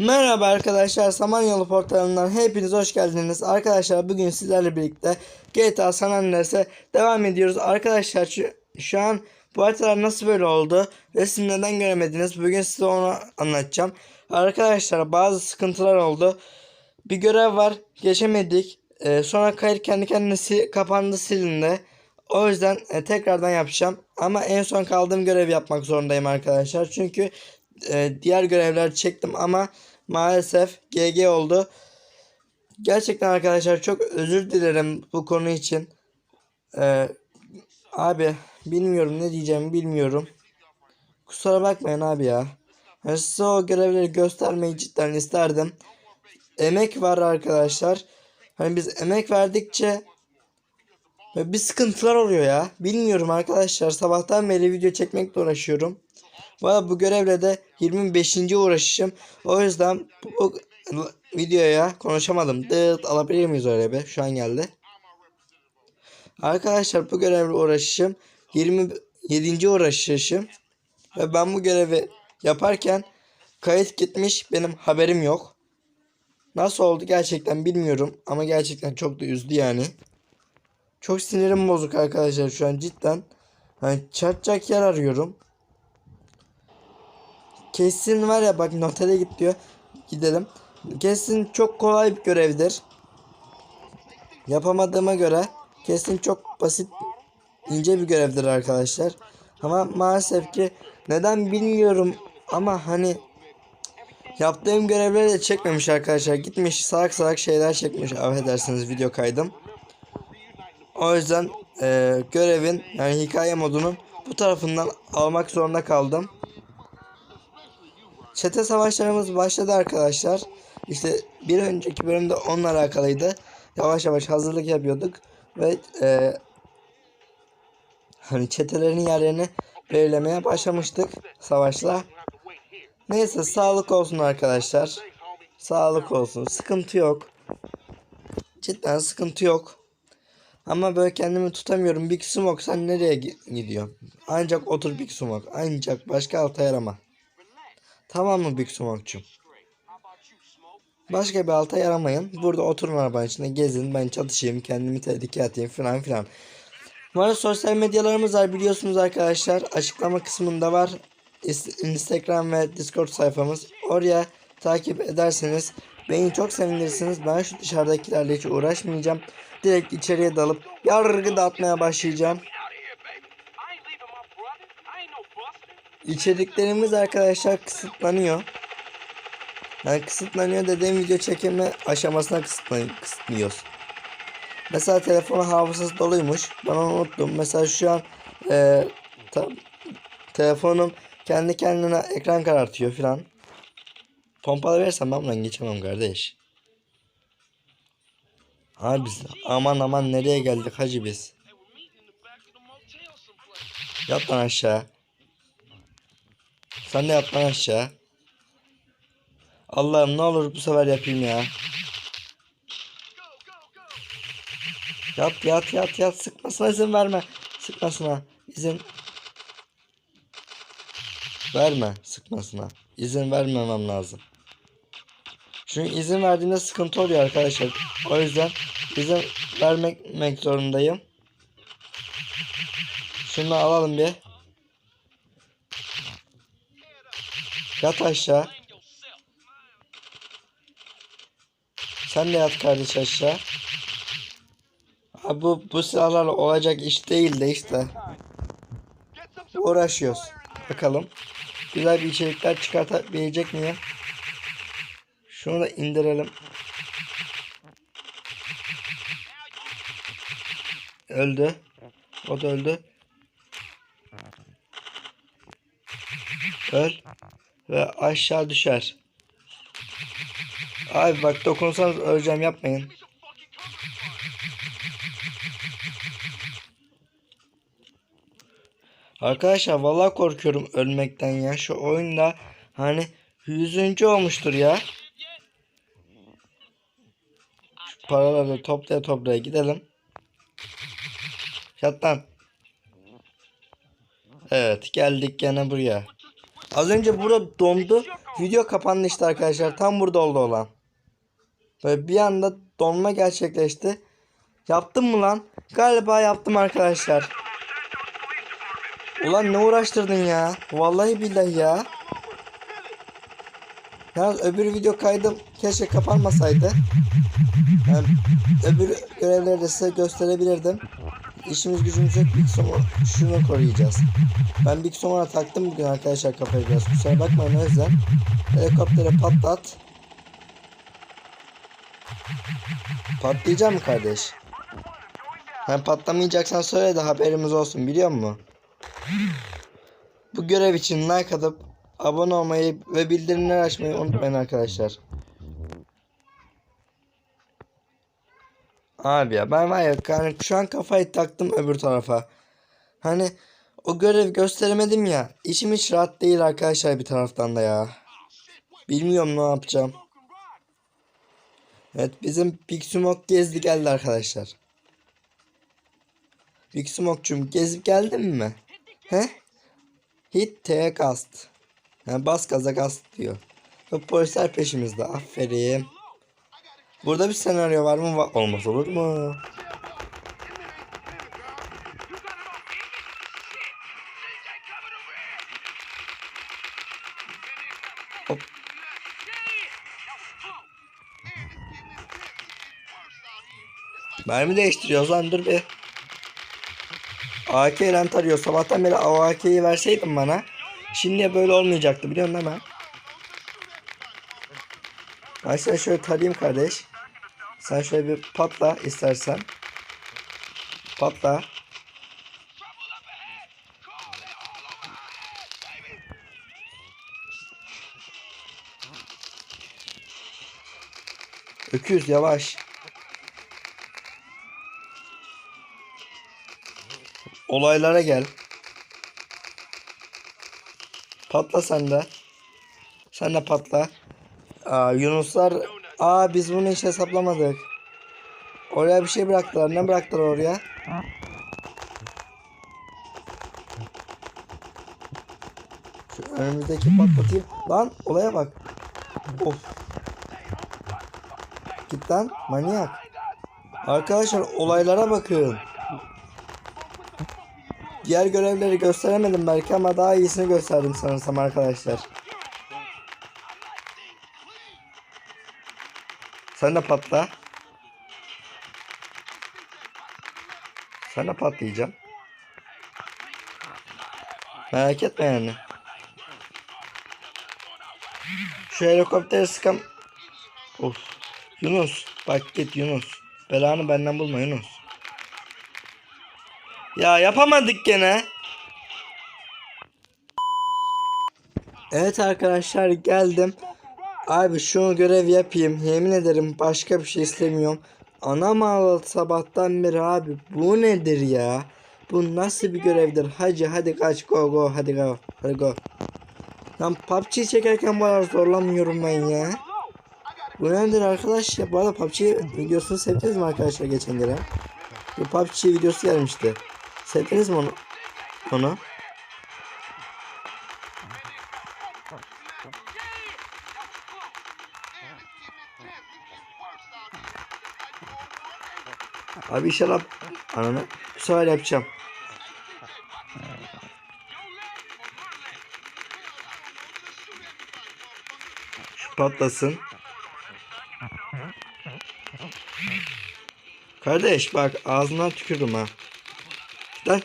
Merhaba arkadaşlar Samanyolu portalından hepiniz hoş geldiniz. Arkadaşlar bugün sizlerle birlikte GTA San Andreas'e devam ediyoruz. Arkadaşlar şu, şu an bu haritalar nasıl böyle oldu ve siz neden göremediniz? Bugün size onu anlatacağım. Arkadaşlar bazı sıkıntılar oldu. Bir görev var geçemedik. Ee, sonra kayıt kendi kendine si- kapandı silindi. O yüzden e, tekrardan yapacağım. Ama en son kaldığım görevi yapmak zorundayım arkadaşlar. Çünkü e, diğer görevler çektim ama maalesef GG oldu. Gerçekten arkadaşlar çok özür dilerim bu konu için. E, abi bilmiyorum ne diyeceğimi bilmiyorum. Kusura bakmayın abi ya. Yani size o görevleri göstermeyi cidden isterdim. Emek var arkadaşlar. Hani biz emek verdikçe ve bir sıkıntılar oluyor ya. Bilmiyorum arkadaşlar. Sabahtan beri video çekmekle uğraşıyorum. Valla bu görevle de 25. uğraşışım. O yüzden bu videoya konuşamadım. Dıt alabilir miyiz öyle bir? Şu an geldi. Arkadaşlar bu görevle uğraşışım 27. uğraşışım. Ve ben bu görevi yaparken kayıt gitmiş benim haberim yok. Nasıl oldu gerçekten bilmiyorum ama gerçekten çok da üzdü yani. Çok sinirim bozuk arkadaşlar şu an cidden. Hani çarpacak yer arıyorum. Kesin var ya bak notere git diyor. Gidelim. Kesin çok kolay bir görevdir. Yapamadığıma göre kesin çok basit ince bir görevdir arkadaşlar. Ama maalesef ki neden bilmiyorum ama hani yaptığım görevleri de çekmemiş arkadaşlar. Gitmiş salak salak şeyler çekmiş. Affedersiniz video kaydım. O yüzden e, görevin yani hikaye modunun bu tarafından almak zorunda kaldım. Çete savaşlarımız başladı arkadaşlar. İşte bir önceki bölümde onunla alakalıydı. Yavaş yavaş hazırlık yapıyorduk ve e, hani çetelerin yerlerini belirlemeye başlamıştık savaşla. Neyse sağlık olsun arkadaşlar. Sağlık olsun. Sıkıntı yok. Cidden sıkıntı yok. Ama böyle kendimi tutamıyorum. Big Smoke sen nereye gi- gidiyorsun? Ancak otur Big Smoke. Ancak başka alta yarama. Tamam mı Big Smoke'cum? Başka bir alta yaramayın. Burada oturun arabanın içinde gezin. Ben çatışayım. Kendimi tehlikeye atayım falan filan. Arada sosyal medyalarımız var biliyorsunuz arkadaşlar. Açıklama kısmında var. Instagram ve Discord sayfamız. Oraya takip ederseniz beni çok sevinirsiniz. Ben şu dışarıdakilerle hiç uğraşmayacağım. Direkt içeriye dalıp yargı dağıtmaya başlayacağım. İçeriklerimiz arkadaşlar kısıtlanıyor. Yani kısıtlanıyor dediğim video çekimi aşamasına kısıtlıyoruz. Mesela telefonun hafızası doluymuş. Ben unuttum. Mesela şu an e, ta- telefonum kendi kendine ekran karartıyor filan. Pompalı versem ben buradan geçemem kardeş. Abi biz aman aman nereye geldik hacı biz. Yat lan aşağı. Sen de yat lan aşağı. Allah'ım ne olur bu sefer yapayım ya. Yat yat yat yat sıkmasına izin verme. Sıkmasına izin verme sıkmasına. İzin vermemem lazım. Çünkü izin verdiğinde sıkıntı oluyor arkadaşlar. O yüzden izin vermek zorundayım. Şunu alalım bir. Yat aşağı. Sen de yat kardeş aşağı. Abi bu, bu silahlarla olacak iş değil de işte. Uğraşıyoruz. Bakalım. Güzel bir içerikler çıkartabilecek miyim? Şunu da indirelim. Öldü. O da öldü. Öl. Ve aşağı düşer. Abi bak dokunsanız öleceğim yapmayın. Arkadaşlar vallahi korkuyorum ölmekten ya. Şu oyunda hani yüzüncü olmuştur ya. Şu paraları toplaya toplaya gidelim. Yat. Evet geldik gene buraya. Az önce burada dondu. Video kapandı işte arkadaşlar. Tam burada oldu olan. Böyle bir anda donma gerçekleşti. Yaptım mı lan? Galiba yaptım arkadaşlar. Ulan ne uğraştırdın ya? Vallahi billahi ya. Yalnız öbür video kaydım keşke kapanmasaydı. Yani öbür görevleri de size gösterebilirdim. İşimiz gücümüz yok. Big Som'a şunu koruyacağız. Ben Big Som'a taktım bugün arkadaşlar kafayı biraz. Kusura bakmayın o yüzden. Helikoptere patlat. Patlayacak mı kardeş? Sen patlamayacaksan söyle de haberimiz olsun biliyor musun? Bu görev için like atıp abone olmayı ve bildirimleri açmayı unutmayın arkadaşlar. Abi ya ben var ya yani şu an kafayı taktım öbür tarafa. Hani o görev gösteremedim ya. İçim hiç rahat değil arkadaşlar bir taraftan da ya. Bilmiyorum ne yapacağım. Evet bizim Big Smoke gezdi geldi arkadaşlar. Big Smoke'cum gezip geldin mi? He? Hit T kast. Yani bas gaza kast diyor. Ve polisler peşimizde. Aferin. Burada bir senaryo var mı? Va- Olmaz olur mu? Hop. Mermi değiştiriyoruz lan dur bir. AK ile tarıyor. Sabahtan beri AK'yi verseydin bana. Şimdi böyle olmayacaktı biliyorsun değil mi? Ben seni şöyle tarayayım kardeş. Sen şöyle bir patla istersen. Patla. Öküz yavaş. Olaylara gel. Patla sen de. Sen de patla. Aa, Yunuslar. Aa biz bunu hiç hesaplamadık. Oraya bir şey bıraktılar. Ne bıraktılar oraya? Şu önümüzdeki patlatayım. Lan olaya bak. Of. Git lan manyak. Arkadaşlar olaylara bakın. Diğer görevleri gösteremedim belki ama daha iyisini gösterdim sanırsam arkadaşlar. Sen de patla. Sen de patlayacaksın. Merak etme yani. Şu helikopteri sıkam... Of. Yunus. Bak git Yunus. Belanı benden bulma Yunus. Ya yapamadık gene. Evet arkadaşlar geldim. Abi şunu görev yapayım. Yemin ederim başka bir şey istemiyorum. Anam ağladı sabahtan beri abi. Bu nedir ya? Bu nasıl bir görevdir? Hacı hadi kaç go go hadi go. Hadi go. Lan PUBG çekerken bu kadar zorlanmıyorum ben ya. Bu nedir arkadaş ya? Bu arada PUBG videosunu sevdiniz mi arkadaşlar geçen kere? Bir PUBG videosu gelmişti. Sevdiniz mi onu? Onu? Abi inşallah ananı bu yapacağım. Patlasın. Kardeş bak ağzından tükürdüm ha. Lan.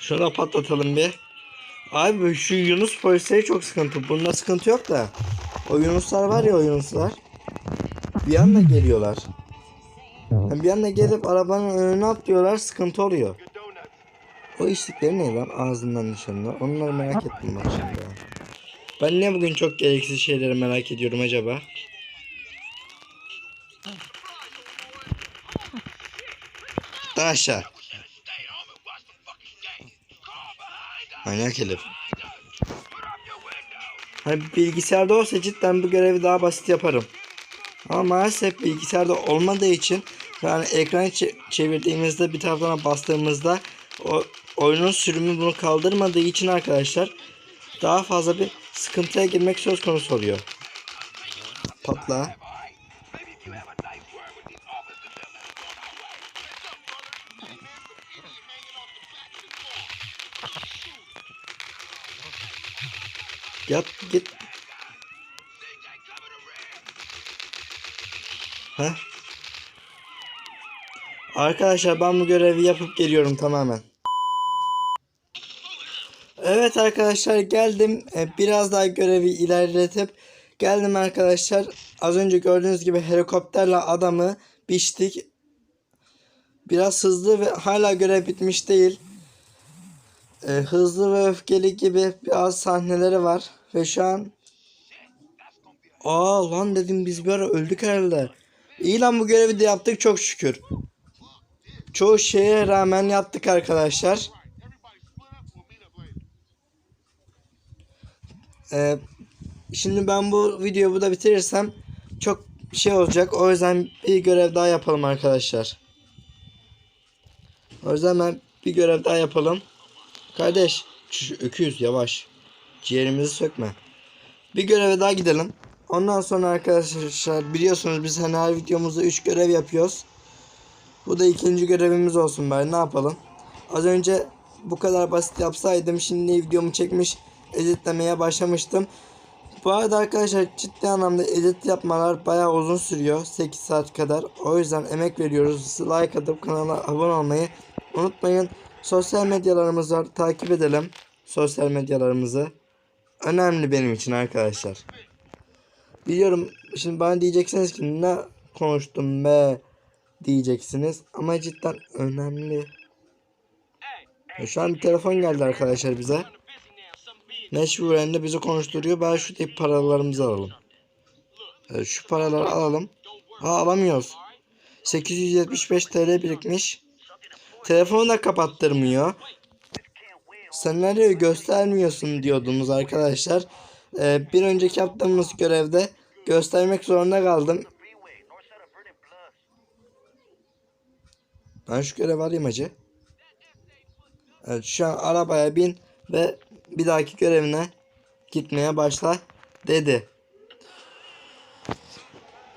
Şunu da patlatalım bir. Abi şu Yunus polisleri çok sıkıntı. Bunda sıkıntı yok da. O Yunuslar var ya o Yunuslar. Bir anda geliyorlar. Yani bir anda gelip arabanın önüne atlıyorlar sıkıntı oluyor. O içlikleri ne lan ağzından nişanlar? Onları merak ettim bak şimdi. Ben ne bugün çok gereksiz şeyleri merak ediyorum acaba? Lan Manyak herif. Hani bilgisayarda olsa cidden bu görevi daha basit yaparım. Ama maalesef bilgisayarda olmadığı için Yani ekranı çe- çevirdiğimizde bir taraftan bastığımızda o oyunun sürümü bunu kaldırmadığı için arkadaşlar daha fazla bir sıkıntıya girmek söz konusu oluyor. Patla. Yat git. Ha? Arkadaşlar ben bu görevi yapıp geliyorum tamamen. Evet arkadaşlar geldim. Ee, Biraz daha görevi ilerletip geldim arkadaşlar. Az önce gördüğünüz gibi helikopterle adamı biçtik. Biraz hızlı ve hala görev bitmiş değil. Ee, hızlı ve öfkeli gibi biraz sahneleri var. Ve şu an Aa lan dedim biz bir ara öldük herhalde. İyi lan bu görevi de yaptık çok şükür. Çoğu şeye rağmen yaptık arkadaşlar. Ee, şimdi ben bu videoyu burada bitirirsem çok şey olacak. O yüzden bir görev daha yapalım arkadaşlar. O yüzden ben bir görev daha yapalım. Kardeş şu öküz yavaş. Ciğerimizi sökme. Bir göreve daha gidelim. Ondan sonra arkadaşlar biliyorsunuz biz hani her videomuzda 3 görev yapıyoruz. Bu da ikinci görevimiz olsun bari ne yapalım. Az önce bu kadar basit yapsaydım şimdi videomu çekmiş editlemeye başlamıştım. Bu arada arkadaşlar ciddi anlamda edit yapmalar bayağı uzun sürüyor. 8 saat kadar. O yüzden emek veriyoruz. Like atıp kanala abone olmayı unutmayın. Sosyal medyalarımızı var. Takip edelim. Sosyal medyalarımızı. Önemli benim için arkadaşlar. Biliyorum şimdi bana diyeceksiniz ki ne konuştum be diyeceksiniz. Ama cidden önemli. Şu an bir telefon geldi arkadaşlar bize. Mecburen de bizi konuşturuyor. Bari şu tip paralarımızı alalım. Şu paraları alalım. Ha alamıyoruz. 875 TL birikmiş. Telefonu da kapattırmıyor. Senaryoyu göstermiyorsun diyordunuz arkadaşlar. Ee, bir önceki yaptığımız görevde göstermek zorunda kaldım. Ben şu görev alayım hacı. Evet şu an arabaya bin ve bir dahaki görevine gitmeye başla dedi.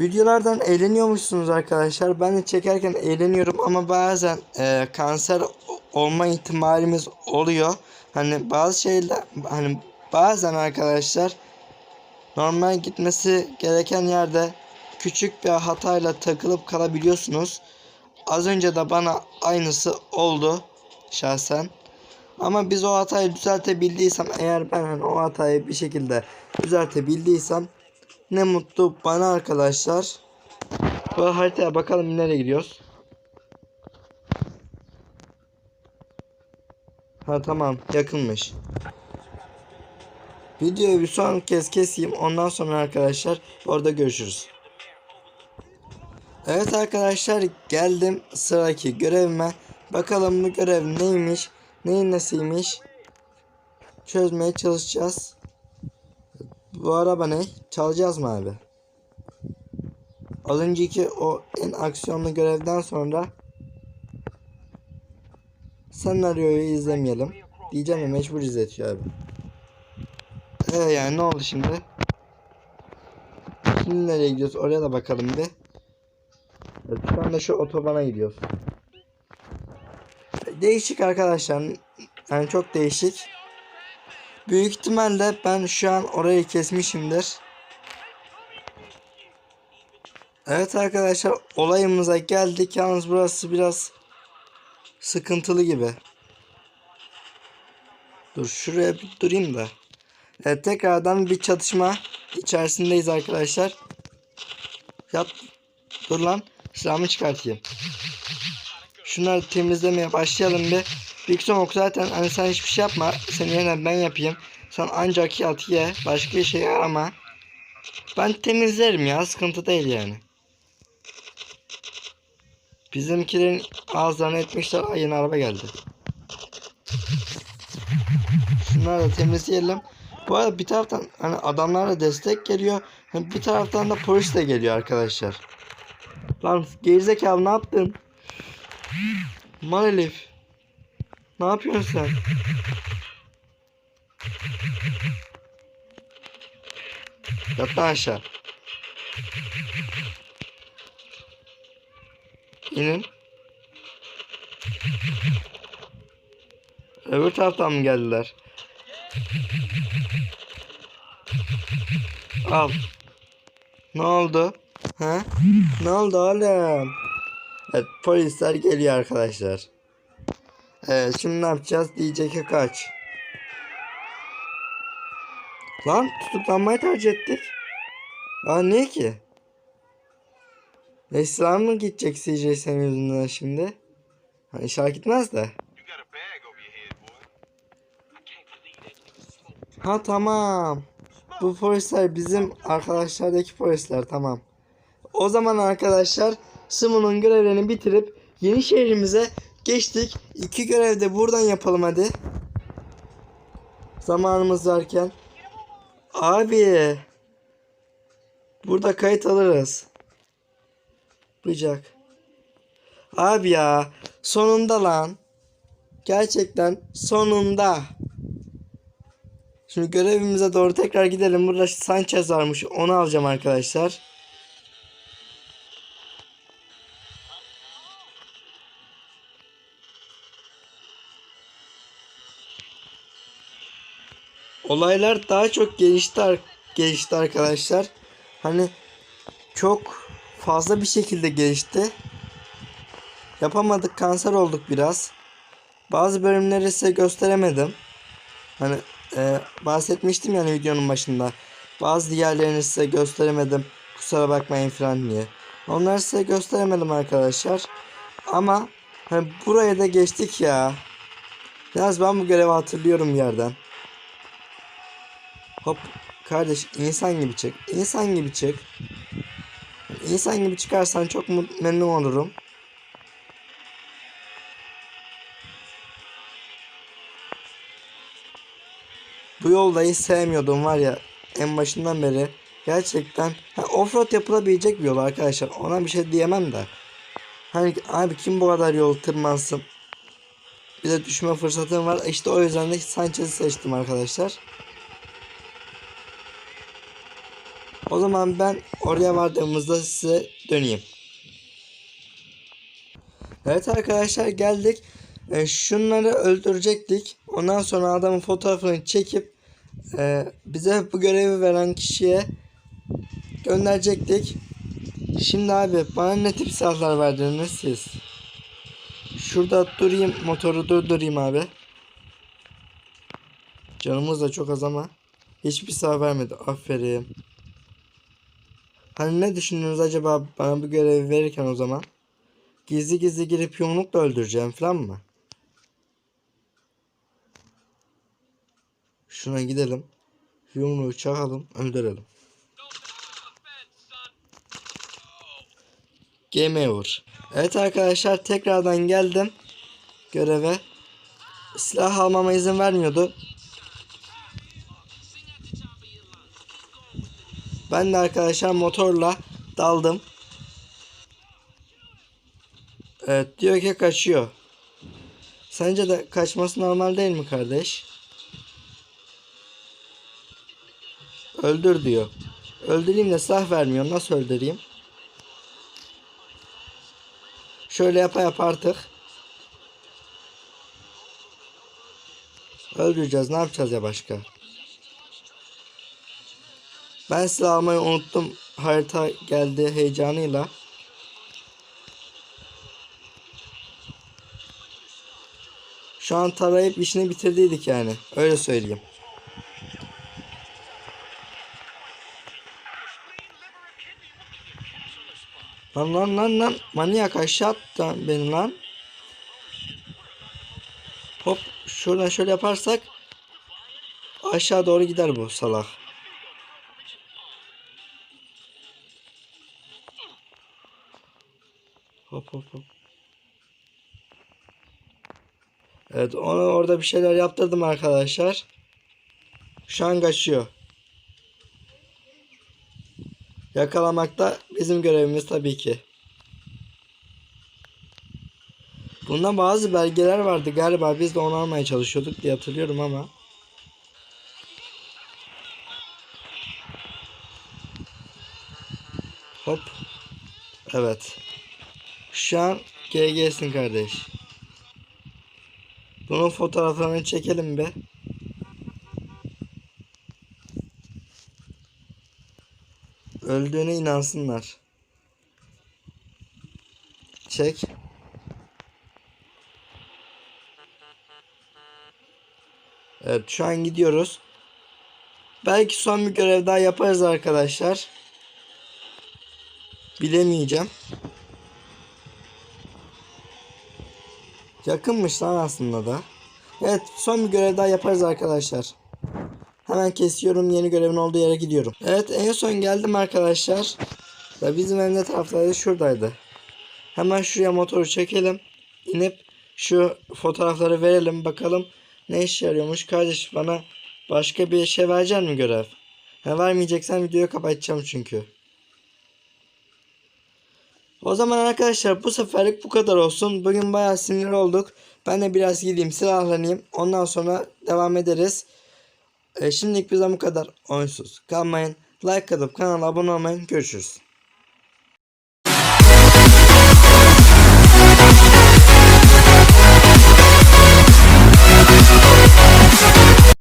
Videolardan eğleniyormuşsunuz arkadaşlar. Ben de çekerken eğleniyorum ama bazen e, kanser olma ihtimalimiz oluyor. Hani bazı şeyler hani bazen arkadaşlar normal gitmesi gereken yerde küçük bir hatayla takılıp kalabiliyorsunuz. Az önce de bana aynısı oldu şahsen. Ama biz o hatayı düzeltebildiysem eğer ben hani o hatayı bir şekilde düzeltebildiysem ne mutlu bana arkadaşlar. Bu haritaya bakalım nereye gidiyoruz. Ha tamam yakınmış. Videoyu bir son kez keseyim ondan sonra arkadaşlar orada görüşürüz. Evet arkadaşlar geldim sıradaki görevime. Bakalım bu görev neymiş, neyin nesiymiş çözmeye çalışacağız. Bu araba ne? Çalacağız mı abi? Az önceki o en aksiyonlu görevden sonra senaryoyu izlemeyelim. Diyeceğim ya mecbur izletiyor abi. Ee yani ne oldu şimdi? Şimdi nereye gidiyoruz? Oraya da bakalım bir. Evet, şu anda şu otobana gidiyoruz. Değişik arkadaşlar. Yani çok değişik. Büyük ihtimalle ben şu an orayı kesmişimdir. Evet arkadaşlar olayımıza geldik. Yalnız burası biraz sıkıntılı gibi. Dur şuraya bir durayım da. Evet tekrardan bir çatışma içerisindeyiz arkadaşlar. Yap. Dur lan. Silahımı çıkartayım. Şunları temizlemeye başlayalım bir. Big Smoke zaten hani sen hiçbir şey yapma. Senin yerine ben yapayım. Sen ancak yat ye. Başka şey arama. Ben temizlerim ya. Sıkıntı değil yani. Bizimkilerin ağızlarını etmişler. Ay yeni araba geldi. Şunları da temizleyelim. Bu arada bir taraftan hani adamlara destek geliyor. Hani bir taraftan da polis de geliyor arkadaşlar. Lan gerizekalı ne yaptın? Mal. Ne yapıyorsun sen? Yat lan aşağı. İnin. Öbür taraftan mı geldiler? Al. Ne oldu? Ha? Ne oldu oğlum? Evet polisler geliyor arkadaşlar. Evet şimdi ne yapacağız? Ki kaç. Lan tutuklanmayı tercih ettik. Aa niye ki? Esra mı gidecek CJ senin yüzünden şimdi? Hani inşallah gitmez de. Ha tamam. Bu polisler bizim arkadaşlardaki polisler tamam. O zaman arkadaşlar Simo'nun görevlerini bitirip yeni şehrimize geçtik. İki görev de buradan yapalım hadi. Zamanımız varken. Abi. Burada kayıt alırız. Bıcak. Abi ya. Sonunda lan. Gerçekten sonunda. Şimdi görevimize doğru tekrar gidelim. Burada Sanchez varmış. Onu alacağım arkadaşlar. Olaylar daha çok gelişti, gelişti arkadaşlar. Hani çok fazla bir şekilde gelişti. Yapamadık, kanser olduk biraz. Bazı bölümleri size gösteremedim. Hani e, bahsetmiştim yani videonun başında. Bazı diğerlerini size gösteremedim. Kusura bakmayın falan diye. Onları size gösteremedim arkadaşlar. Ama hani buraya da geçtik ya. Yalnız ben bu görevi hatırlıyorum yerden. Hop kardeş insan gibi çık. İnsan gibi çık. İnsan gibi çıkarsan çok memnun olurum. Bu yoldayı sevmiyordum var ya en başından beri. Gerçekten ha, offroad yapılabilecek bir yol arkadaşlar. Ona bir şey diyemem de. Hani abi kim bu kadar yol tırmansın? Bir de düşme fırsatım var. İşte o yüzden de Sanchez'i seçtim arkadaşlar. O zaman ben oraya vardığımızda size döneyim. Evet arkadaşlar geldik. E, şunları öldürecektik. Ondan sonra adamın fotoğrafını çekip e, bize bu görevi veren kişiye gönderecektik. Şimdi abi bana ne tip silahlar verdiniz siz? Şurada durayım motoru durdurayım abi. Canımız da çok az ama hiçbir silah vermedi. Aferin. Hani ne düşündünüz acaba bana bu görevi verirken o zaman? Gizli gizli girip yumrukla öldüreceğim falan mı? Şuna gidelim. Yumruğu çakalım, öldürelim. Game over. Evet arkadaşlar tekrardan geldim göreve. Silah almama izin vermiyordu. Ben de arkadaşlar motorla daldım. Evet diyor ki kaçıyor. Sence de kaçması normal değil mi kardeş? Öldür diyor. Öldüreyim de silah vermiyor. Nasıl öldüreyim? Şöyle yapa yapa artık. Öldüreceğiz. Ne yapacağız ya başka? Ben silah almayı unuttum. Harita geldi heyecanıyla. Şu an tarayıp işini bitirdiydik yani. Öyle söyleyeyim. Lan lan lan lan. Manyak aşağı attı beni lan. Hop şuradan şöyle yaparsak aşağı doğru gider bu salak. Hop. Evet ona orada bir şeyler yaptırdım arkadaşlar. Şu an kaçıyor. Yakalamak da bizim görevimiz tabii ki. Bunda bazı belgeler vardı galiba biz de onu almaya çalışıyorduk diye hatırlıyorum ama. Hop. Evet. Şu an GG'sin kardeş. Bunun fotoğraflarını çekelim be. Öldüğüne inansınlar. Çek. Evet şu an gidiyoruz. Belki son bir görev daha yaparız arkadaşlar. Bilemeyeceğim. Yakınmış lan aslında da. Evet son bir görev daha yaparız arkadaşlar. Hemen kesiyorum yeni görevin olduğu yere gidiyorum. Evet en son geldim arkadaşlar. Da bizim ev ne taraftaydı şuradaydı. Hemen şuraya motoru çekelim. İnip şu fotoğrafları verelim bakalım ne işe yarıyormuş. Kardeş bana başka bir şey verecek mi görev? Ha, vermeyeceksen videoyu kapatacağım çünkü. O zaman arkadaşlar bu seferlik bu kadar olsun. Bugün bayağı sinir olduk. Ben de biraz gideyim silahlanayım. Ondan sonra devam ederiz. E, şimdilik bizden bu kadar. Oyunsuz kalmayın. Like atıp kanala abone olmayın. Görüşürüz.